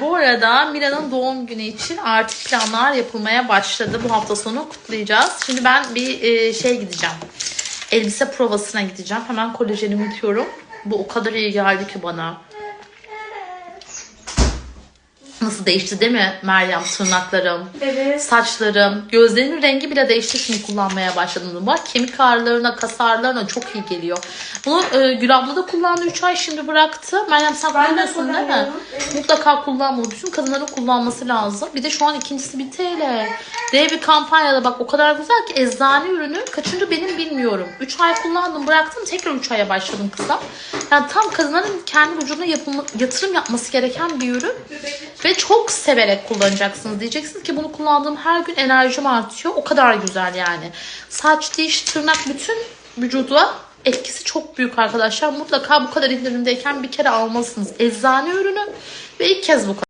Bu arada Mira'nın doğum günü için artık planlar yapılmaya başladı. Bu hafta sonu kutlayacağız. Şimdi ben bir e, şey gideceğim. Elbise provasına gideceğim. Hemen kolajenimi yutuyorum. Bu o kadar iyi geldi ki bana. Nasıl değişti değil mi Meryem tırnaklarım? Evet. Saçlarım, gözlerimin rengi bile değişti şimdi kullanmaya başladım. Bak kemik ağrılarına, kas ağrılarına çok iyi geliyor. Bunu e, Gül abla da kullandı 3 ay şimdi bıraktı. Meryem sen Ben de kullanıyorsun değil mi? kullanıyorum. Evet. Mutlaka kullanmalı. Bütün kadınların kullanması lazım. Bir de şu an ikincisi 1 TL. Dev bir kampanyada bak o kadar güzel ki eczane ürünü kaçıncı benim bilmiyorum. 3 ay kullandım bıraktım tekrar 3 aya başladım kısa. Yani tam kadınların kendi vücuduna yapılma, yatırım yapması gereken bir ürün. Ve çok severek kullanacaksınız. Diyeceksiniz ki bunu kullandığım her gün enerjim artıyor. O kadar güzel yani. Saç, diş, tırnak bütün vücuda etkisi çok büyük arkadaşlar. Mutlaka bu kadar indirimdeyken bir kere almalısınız. Eczane ürünü ve ilk kez bu kadar.